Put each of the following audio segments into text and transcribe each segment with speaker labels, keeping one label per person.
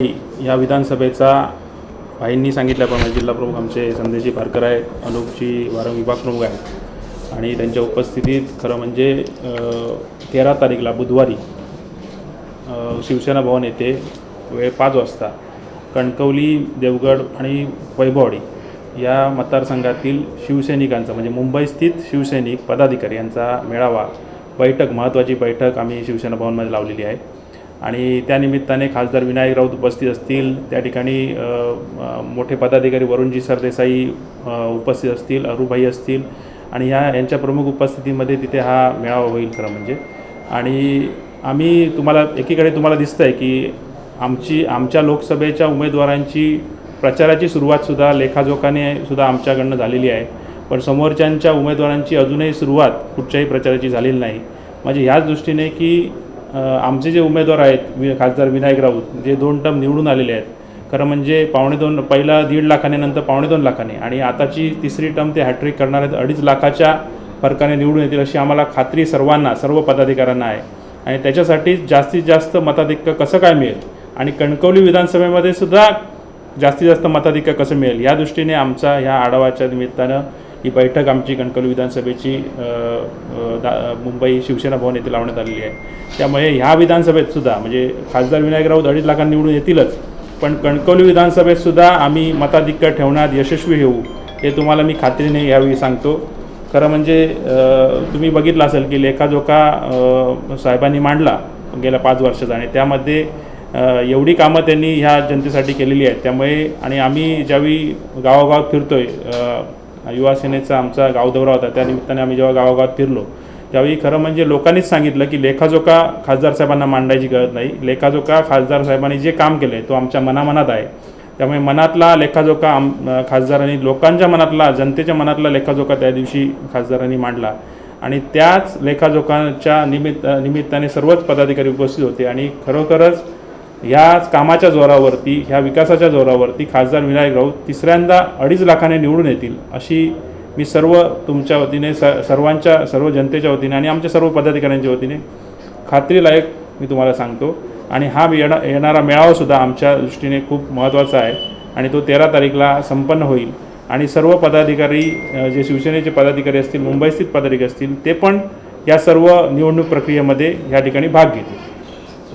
Speaker 1: या विधानसभेचा भाईंनी सांगितल्याप्रमाणे म्हणजे जिल्हाप्रमुख आमचे संदेशजी पारकर आहेत अनुपजी वारंग विभाग प्रमुख आहेत. आणि त्यांच्या उपस्थितीत खरं म्हणजे तेरा तारीखला बुधवारी शिवसेना भवन येथे वेळ पाच वाजता कणकवली देवगड आणि वैभवाडी या मतदारसंघातील शिवसैनिकांचा म्हणजे मुंबई स्थित शिवसैनिक पदाधिकारी यांचा मेळावा बैठक महत्त्वाची बैठक आम्ही शिवसेना भवनमध्ये लावलेली आहे. आणि त्यानिमित्ताने खासदार विनायक राऊत उपस्थित असतील. त्या ठिकाणी मोठे पदाधिकारी वरुणजी सरदेसाई उपस्थित असतील अरुभाई असतील. आणि ह्या यांच्या प्रमुख उपस्थितीमध्ये तिथे हा मेळावा होईल खरं म्हणजे. आणि आम्ही तुम्हाला एकीकडे तुम्हाला दिसतं आहे की आमची आमच्या लोकसभेच्या उमेदवारांची प्रचाराची सुरुवातसुद्धा लेखाजोखाने सुद्धा आमच्याकडनं झालेली आहे. पण समोरच्यांच्या उमेदवारांची अजूनही सुरुवात कुठच्याही प्रचाराची झालेली नाही. म्हणजे ह्याच दृष्टीने की आमचे जे उमेदवार आहेत वि खासदार विनायक राऊत जे दोन टर्म निवडून आलेले आहेत खरं म्हणजे पावणे दोन पहिला दीड लाखाने नंतर पावणे दोन लाखाने आणि आताची तिसरी टर्म ते हॅट्रिक करणार आहेत अडीच लाखाच्या फरकाने निवडून येतील अशी आम्हाला खात्री सर्वांना सर्व पदाधिकाऱ्यांना आहे. आणि त्याच्यासाठी जास्तीत जास्त मताधिक्य कसं काय मिळेल? आणि कणकवली विधानसभेमध्ये सुद्धा जास्तीत जास्त मताधिक्य कसं मिळेल? या दृष्टीने आमचा ह्या आढावाच्या निमित्तानं ही बैठक आमची कणकवली विधानसभेची दा मुंबई शिवसेना भवन येथे लावण्यात आलेली आहे. त्यामुळे ह्या विधानसभेत सुद्धा म्हणजे खासदार विनायक राऊत अडीच लाखांनी निवडून येतीलच पण कणकवली विधानसभेत सुद्धा आम्ही मताधिक्य ठेवण्यात यशस्वी होऊ हे तुम्हाला मी खात्रीने यावेळी सांगतो. खरं म्हणजे तुम्ही बघितलं असेल की लेखाजोखा साहेबांनी मांडला गेल्या पाच वर्षाचा आणि त्यामध्ये एवढी कामं त्यांनी ह्या जनतेसाठी केलेली आहेत. त्यामुळे आणि आम्ही ज्यावेळी गावागावात फिरतोय आहे युवा सेनेचा आमचा गाव दौरा होता. त्या निमित्ताने आम्ही जेव्हा गावागावात फिरलो त्यावेळी खरं म्हणजे लोकांनीच सांगितलं की लेखाजोखा खासदार साहेबांना मांडायची गरज नाही. लेखाजोखा खासदार साहेबांनी जे काम केलं आहे तो आमच्या मनामनात आहे. त्यामुळे मनातला लेखाजोखा आम खासदारांनी लोकांच्या मनातला जनतेच्या मनातला लेखाजोखा त्या दिवशी खासदारांनी मांडला. आणि त्याच लेखाजोखाच्या निमित्त निमित्ताने सर्वच पदाधिकारी उपस्थित होते. आणि खरोखरच ह्या कामाच्या जोरावरती ह्या विकासाच्या जोरावरती खासदार विनायक राऊत तिसऱ्यांदा अडीच लाखाने निवडून येतील अशी मी सर्व तुमच्या वतीने स सर्वांच्या सर्व जनतेच्या वतीने आणि आमच्या सर्व पदाधिकाऱ्यांच्या वतीने खात्रीलायक मी तुम्हाला सांगतो. आणि हा येणा येणारा मेळावासुद्धा आमच्या दृष्टीने खूप महत्त्वाचा आहे आणि तो तेरा तारीखला संपन्न होईल. आणि सर्व पदाधिकारी जे शिवसेनेचे पदाधिकारी असतील मुंबईस्थित पदाधिकारी असतील ते पण या सर्व निवडणूक प्रक्रियेमध्ये या ठिकाणी भाग घेतील.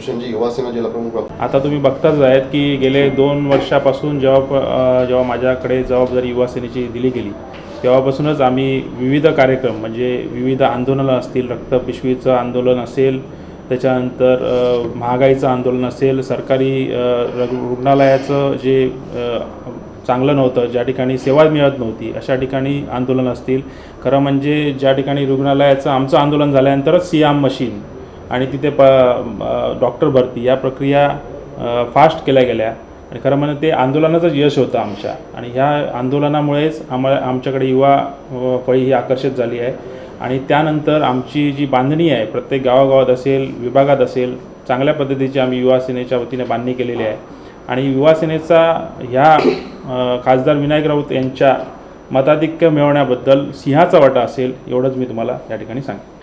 Speaker 2: सुशांतजी युवासेना प्रमुख
Speaker 1: आता तुम्ही बघताच आहेत की गेले दोन वर्षापासून जेव्हा जेव्हा माझ्याकडे जबाबदारी युवासेनेची दिली गेली तेव्हापासूनच आम्ही विविध कार्यक्रम म्हणजे विविध आंदोलनं असतील रक्तपिशवीचं आंदोलन असेल त्याच्यानंतर महागाईचं आंदोलन असेल सरकारी रुग्णालयाचं जे चांगलं नव्हतं ज्या ठिकाणी सेवा मिळत नव्हती अशा ठिकाणी आंदोलन असतील. खरं म्हणजे ज्या ठिकाणी रुग्णालयाचं आमचं आंदोलन झाल्यानंतरच सियाम मशीन आणि तिथे प डॉक्टर भरती या प्रक्रिया फास्ट केल्या गेल्या. आणि खरं म्हणजे ते आंदोलनाचंच यश होतं आमच्या. आणि ह्या आंदोलनामुळेच आम्हाला आमच्याकडे युवा फळी ही आकर्षित झाली आहे. आणि त्यानंतर आमची जी बांधणी आहे प्रत्येक गावागावात असेल विभागात असेल चांगल्या पद्धतीची आम्ही युवा सेनेच्या वतीने बांधणी केलेली आहे. आणि युवा सेनेचा ह्या खासदार विनायक राऊत यांच्या मताधिक्य मिळवण्याबद्दल सिंहाचा वाटा असेल एवढंच मी तुम्हाला या ठिकाणी सांगेन